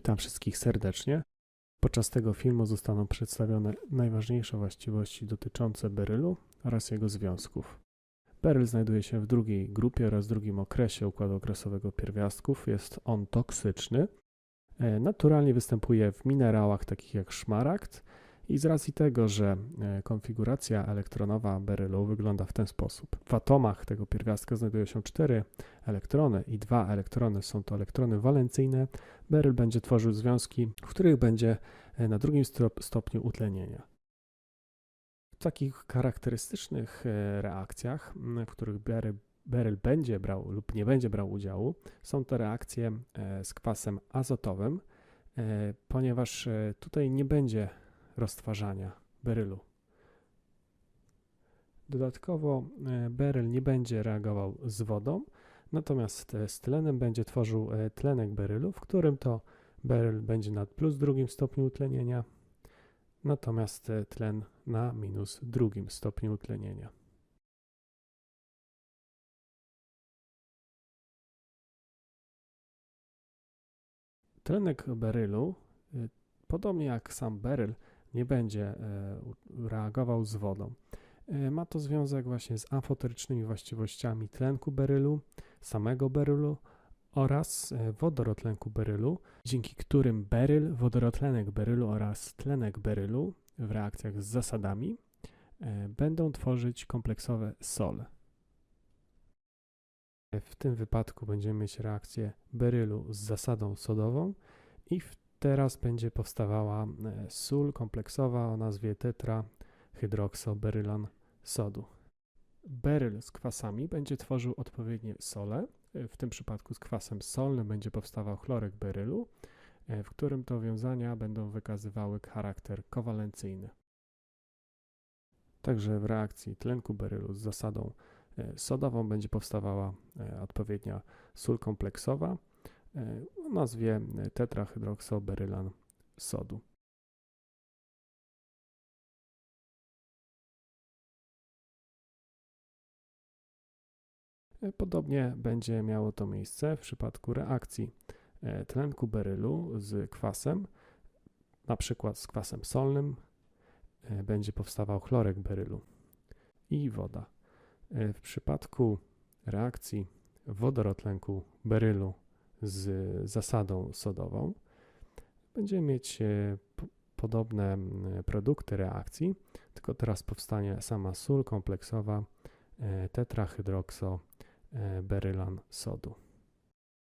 Witam wszystkich serdecznie. Podczas tego filmu zostaną przedstawione najważniejsze właściwości dotyczące berylu oraz jego związków. Beryl znajduje się w drugiej grupie oraz drugim okresie układu okresowego pierwiastków. Jest on toksyczny. E, Naturalnie występuje w minerałach takich jak szmaragd i z racji tego, że e, konfiguracja elektronowa berylu wygląda w ten sposób. W atomach tego pierwiastka znajdują się cztery elektrony i dwa elektrony są to elektrony walencyjne. Beryl będzie tworzył związki, w których będzie e, na drugim stop- stopniu utlenienia. W takich charakterystycznych e, reakcjach, w których beryl, beryl będzie brał lub nie będzie brał udziału, są to reakcje z kwasem azotowym, ponieważ tutaj nie będzie roztwarzania berylu. Dodatkowo e, beryl nie będzie reagował z wodą, natomiast e, z tlenem będzie tworzył e, tlenek berylu, w którym to beryl będzie na plus drugim stopniu utlenienia, natomiast tlen na minus drugim stopniu utlenienia. Tlenek berylu, podobnie jak sam beryl, nie będzie e, reagował z wodą. E, Ma to związek właśnie z amfoterycznymi właściwościami tlenku berylu, samego berylu oraz e, wodorotlenku berylu, dzięki którym beryl, wodorotlenek berylu oraz tlenek berylu w reakcjach z zasadami będą tworzyć kompleksowe sole. E, W tym wypadku będziemy mieć reakcję berylu z zasadą sodową i w teraz będzie powstawała e, sól kompleksowa o nazwie tetrahydroksoberylan sodu. Beryl z kwasami będzie tworzył odpowiednie sole. E, W tym przypadku z kwasem solnym będzie powstawał chlorek berylu, e, w którym to wiązania będą wykazywały charakter kowalencyjny. Także w reakcji tlenku berylu z zasadą sodową będzie powstawała odpowiednia sól kompleksowa o nazwie e, tetrahydroksoberylan sodu. E, Podobnie będzie miało to miejsce w przypadku reakcji e, tlenku berylu z kwasem, na przykład z kwasem solnym, e, będzie powstawał chlorek berylu i woda. E, W przypadku reakcji wodorotlenku berylu z zasadą sodową będziemy mieć e, podobne produkty reakcji, tylko teraz powstanie sama sól kompleksowa e, tetrahydroksoberylan sodu.